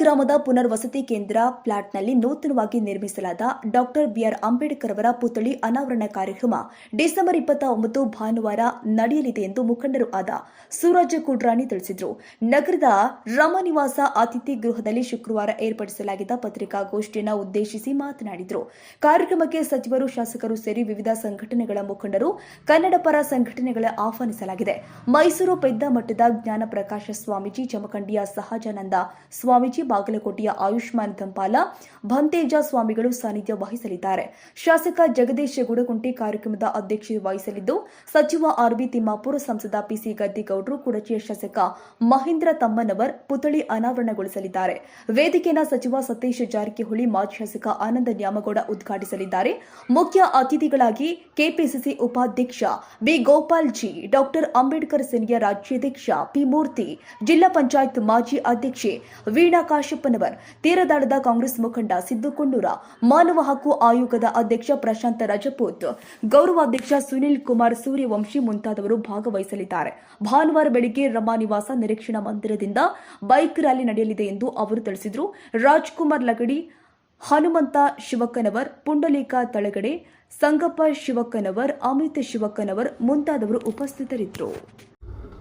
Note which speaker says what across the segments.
Speaker 1: ಗ್ರಾಮದ ಪುನರ್ವಸತಿ ಕೇಂದ್ರ ಫ್ಲಾಟ್ನಲ್ಲಿ ನೂತನವಾಗಿ ನಿರ್ಮಿಸಲಾದ ಡಾಕ್ಟರ್ ಬಿಆರ್ ಅಂಬೇಡ್ಕರ್ ಅವರ ಪುತ್ಥಳಿ ಅನಾವರಣ ಕಾರ್ಯಕ್ರಮ ಡಿಸೆಂಬರ್ ಇಪ್ಪತ್ತ ಒಂಬತ್ತು ಭಾನುವಾರ ನಡೆಯಲಿದೆ ಎಂದು ಮುಖಂಡರು ಆದ ಸೂರಜ್ ಕುಡ್ರಾಣಿ ತಿಳಿಸಿದರು. ನಗರದ ರಮನಿವಾಸ ಅತಿಥಿ ಗೃಹದಲ್ಲಿ ಶುಕ್ರವಾರ ಏರ್ಪಡಿಸಲಾಗಿದ್ದ ಪತ್ರಿಕಾಗೋಷ್ಠಿಯನ್ನು ಉದ್ದೇಶಿಸಿ ಮಾತನಾಡಿದರು. ಕಾರ್ಯಕ್ರಮಕ್ಕೆ ಸಚಿವರು, ಶಾಸಕರು ಸೇರಿ ವಿವಿಧ ಸಂಘಟನೆಗಳ ಮುಖಂಡರು, ಕನ್ನಡ ಪರ ಸಂಘಟನೆಗಳ ಆಹ್ವಾನಿಸಲಾಗಿದೆ. ಮೈಸೂರು ಪೆದ್ದ ಮಠದ ಜ್ಞಾನ ಪ್ರಕಾಶ ಸ್ವಾಮೀಜಿ ಜಮಖಂಡಿಯ ಸಹಜಾನಂದ ಸ್ವಾಮೀಜಿ ಬಾಗಲಕೋಟೆಯ ಆಯುಷ್ಮಾನ್ ದಂಪಾಲ ಭಂತೇಜ ಸ್ವಾಮಿಗಳು ಸಾನ್ನಿಧ್ಯ ವಹಿಸಲಿದ್ದಾರೆ. ಶಾಸಕ ಜಗದೀಶ್ ಗುಡಗುಂಟಿ ಕಾರ್ಯಕ್ರಮದ ಅಧ್ಯಕ್ಷತೆ ವಹಿಸಲಿದ್ದು, ಸಚಿವ ಆರ್ಬಿ ತಿಮ್ಮಾಪುರ, ಸಂಸದ ಪಿಸಿ ಗದ್ದಿಗೌಡರು, ಕುಡಚಿಯ ಶಾಸಕ ಮಹೇಂದ್ರ ತಮ್ಮನವರ್ ಪುತ್ಥಳಿ ಅನಾವರಣಗೊಳಿಸಲಿದ್ದಾರೆ. ವೇದಿಕೆಯನ್ನು ಸಚಿವ ಸತೀಶ್ ಜಾರಕಿಹೊಳಿ, ಮಾಜಿ ಶಾಸಕ ಆನಂದ ನ್ಯಾಮಗೌಡ ಉದ್ಘಾಟಿಸಲಿದ್ದಾರೆ. ಮುಖ್ಯ ಅತಿಥಿಗಳಾಗಿ ಕೆಪಿಸಿಸಿ ಉಪಾಧ್ಯಕ್ಷ ಬಿ ಗೋಪಾಲ್ ಜಿ ಡಾಕ್ಟರ್ ಅಂಬೇಡ್ಕರ್ ಸೇನೆಯ ರಾಜ್ಯಾಧ್ಯಕ್ಷ ಪಿ ಮೂರ್ತಿ, ಜಿಲ್ಲಾ ಪಂಚಾಯತ್ ಮಾಜಿ ಅಧ್ಯಕ್ಷೆ ವೀಣಾ ಕಾಶಪ್ಪನವರ್ ತೀರದಾಳದ ಕಾಂಗ್ರೆಸ್ ಮುಖಂಡ ಸಿದ್ದು ಕೊಂಡೂರ, ಮಾನವ ಹಕ್ಕು ಆಯೋಗದ ಅಧ್ಯಕ್ಷ ಪ್ರಶಾಂತ್ ರಜಪೂತ್ ಗೌರವಾಧ್ಯಕ್ಷ ಸುನಿಲ್ ಕುಮಾರ್ ಸೂರ್ಯವಂಶಿ ಮುಂತಾದವರು ಭಾಗವಹಿಸಲಿದ್ದಾರೆ. ಭಾನುವಾರ ಬೆಳಿಗ್ಗೆ ರಮಾ ನಿವಾಸ ನಿರೀಕ್ಷಣಾ ಮಂದಿರದಿಂದ ಬೈಕ್ ರ್ಯಾಲಿ ನಡೆಯಲಿದೆ ಎಂದು ಅವರು ತಿಳಿಸಿದರು. ರಾಜ್ಕುಮಾರ್ ಲಗಡಿ, ಹನುಮಂತ ಶಿವಕ್ಕನವರ್ ಪುಂಡಲೀಕ ತಳಗಡೆ, ಸಂಗಪ್ಪ ಶಿವಕ್ಕನವರ್ ಅಮಿತ್ ಶಿವಕ್ಕನವರ್ ಮುಂತಾದವರು ಉಪಸ್ಥಿತರಿದ್ದರು.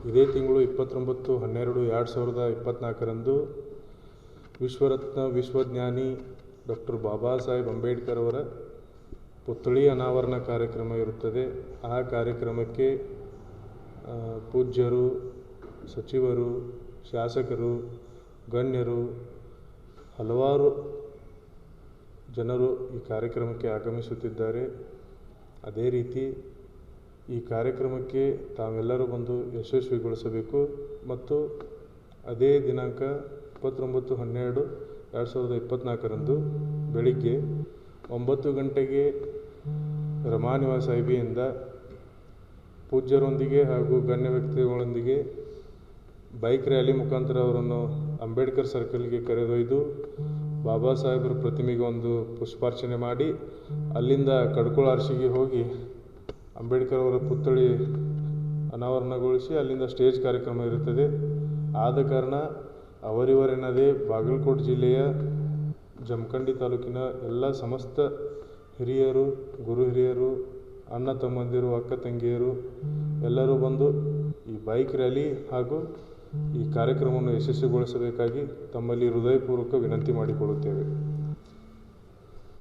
Speaker 2: ಇದೇ ತಿಂಗಳು ಇಪ್ಪತ್ತೊಂಬತ್ತು ಹನ್ನೆರಡು ಎರಡು ಸಾವಿರದ ಇಪ್ಪತ್ತ್ನಾಲ್ಕರಂದು ವಿಶ್ವರತ್ನ ವಿಶ್ವಜ್ಞಾನಿ ಡಾಕ್ಟರ್ ಬಾಬಾ ಸಾಹೇಬ್ ಅಂಬೇಡ್ಕರ್ ಅವರ ಪುತ್ಥಳಿ ಅನಾವರಣ ಕಾರ್ಯಕ್ರಮ ಇರುತ್ತದೆ. ಆ ಕಾರ್ಯಕ್ರಮಕ್ಕೆ ಪೂಜ್ಯರು, ಸಚಿವರು, ಶಾಸಕರು, ಗಣ್ಯರು, ಹಲವಾರು ಜನರು ಈ ಕಾರ್ಯಕ್ರಮಕ್ಕೆ ಆಗಮಿಸುತ್ತಿದ್ದಾರೆ. ಅದೇ ರೀತಿ ಈ ಕಾರ್ಯಕ್ರಮಕ್ಕೆ ತಾವೆಲ್ಲರೂ ಬಂದು ಯಶಸ್ವಿಗೊಳಿಸಬೇಕು ಮತ್ತು ಅದೇ ದಿನಾಂಕ ಇಪ್ಪತ್ತೊಂಬತ್ತು ಹನ್ನೆರಡು ಎರಡು ಸಾವಿರದ ಇಪ್ಪತ್ತ್ನಾಲ್ಕರಂದು ಬೆಳಿಗ್ಗೆ ಒಂಬತ್ತು ಗಂಟೆಗೆ ರಮಾನಿವಾಸ ಐಬಿಯಿಂದ ಪೂಜ್ಯರೊಂದಿಗೆ ಹಾಗೂ ಗಣ್ಯ ವ್ಯಕ್ತಿಗಳೊಂದಿಗೆ ಬೈಕ್ ರ್ಯಾಲಿ ಮುಖಾಂತರ ಅವರನ್ನು ಅಂಬೇಡ್ಕರ್ ಸರ್ಕಲ್ಗೆ ಕರೆದೊಯ್ದು ಬಾಬಾ ಸಾಹೇಬರ ಪ್ರತಿಮೆಗೆ ಒಂದು ಪುಷ್ಪಾರ್ಚನೆ ಮಾಡಿ ಅಲ್ಲಿಂದ ಕಡ್ಕೊಳ ಅರಸಿಗೆ ಹೋಗಿ ಅಂಬೇಡ್ಕರ್ ಅವರ ಪುತ್ಥಳಿ ಅನಾವರಣಗೊಳಿಸಿ ಅಲ್ಲಿಂದ ಸ್ಟೇಜ್ ಕಾರ್ಯಕ್ರಮ ಇರುತ್ತದೆ. ಆದ ಕಾರಣ ಅವರಿವರೆನ್ನದೇ ಬಾಗಲಕೋಟೆ ಜಿಲ್ಲೆಯ ಜಮಖಂಡಿ ತಾಲೂಕಿನ ಎಲ್ಲ ಸಮಸ್ತ ಹಿರಿಯರು, ಗುರು ಹಿರಿಯರು, ಅಣ್ಣ ತಮ್ಮಂದಿರು, ಅಕ್ಕ ತಂಗಿಯರು ಎಲ್ಲರೂ ಬಂದು ಈ ಬೈಕ್ ರ್ಯಾಲಿ ಹಾಗೂ ಈ ಕಾರ್ಯಕ್ರಮವನ್ನು ಯಶಸ್ವಿಗೊಳಿಸಬೇಕಾಗಿ ತಮ್ಮಲ್ಲಿ ಹೃದಯಪೂರ್ವಕ ವಿನಂತಿ ಮಾಡಿಕೊಳ್ಳುತ್ತೇವೆ.